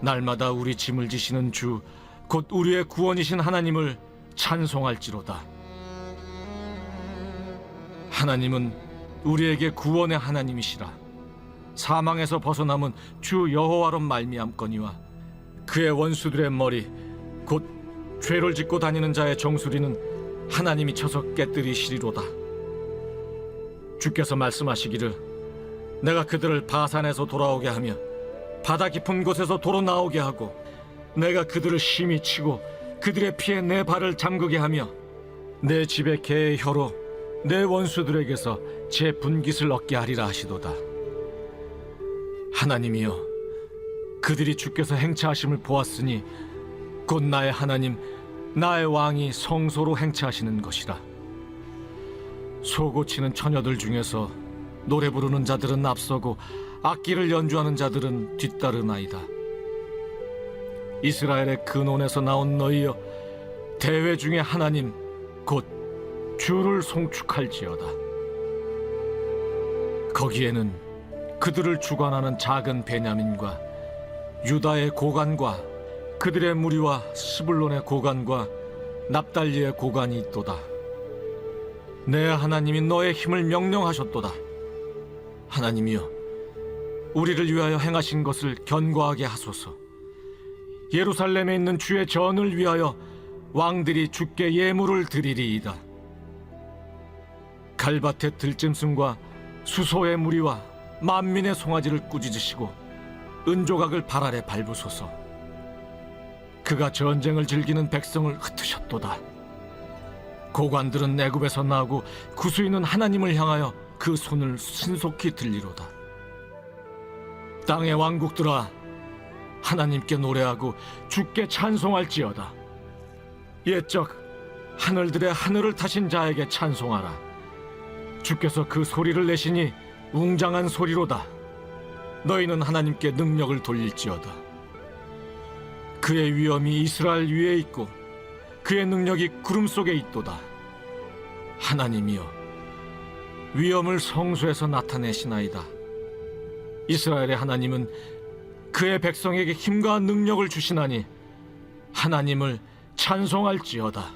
날마다 우리 짐을 지시는 주 곧 우리의 구원이신 하나님을 찬송할지로다. 하나님은 우리에게 구원의 하나님이시라. 사망에서 벗어남은 주 여호와로 말미암거니와 그의 원수들의 머리 곧 죄를 짓고 다니는 자의 정수리는 하나님이 쳐서 깨뜨리시리로다. 주께서 말씀하시기를 내가 그들을 바산에서 돌아오게 하며 바다 깊은 곳에서 도로 나오게 하고 내가 그들을 심히 치고 그들의 피에 내 발을 잠그게 하며 내 집의 개의 혀로 내 원수들에게서 제 분깃을 얻게 하리라 하시도다. 하나님이여 그들이 주께서 행차하심을 보았으니 곧 나의 하나님 나의 왕이 성소로 행차하시는 것이라. 소고치는 처녀들 중에서 노래 부르는 자들은 앞서고 악기를 연주하는 자들은 뒤따르나이다. 이스라엘의 근원에서 나온 너희여 대회 중에 하나님 곧 주를 송축할지어다. 거기에는 그들을 주관하는 작은 베냐민과 유다의 고관과 그들의 무리와 스불론의 고관과 납달리의 고관이 있도다. 내 하나님이 너의 힘을 명령하셨도다. 하나님이여, 우리를 위하여 행하신 것을 견고하게 하소서. 예루살렘에 있는 주의 전을 위하여 왕들이 주께 예물을 드리리이다. 갈밭의 들짐승과 수소의 무리와 만민의 송아지를 꾸짖으시고 은조각을 발 아래 밟으소서. 그가 전쟁을 즐기는 백성을 흩으셨도다. 고관들은 애굽에서 나고 구수인은 하나님을 향하여 그 손을 신속히 들리로다. 땅의 왕국들아 하나님께 노래하고 주께 찬송할지어다. 옛적 하늘들의 하늘을 타신 자에게 찬송하라. 주께서 그 소리를 내시니 웅장한 소리로다. 너희는 하나님께 능력을 돌릴지어다. 그의 위엄이 이스라엘 위에 있고 그의 능력이 구름 속에 있도다. 하나님이여 위엄을 성소에서 나타내시나이다. 이스라엘의 하나님은 그의 백성에게 힘과 능력을 주시나니 하나님을 찬송할지어다.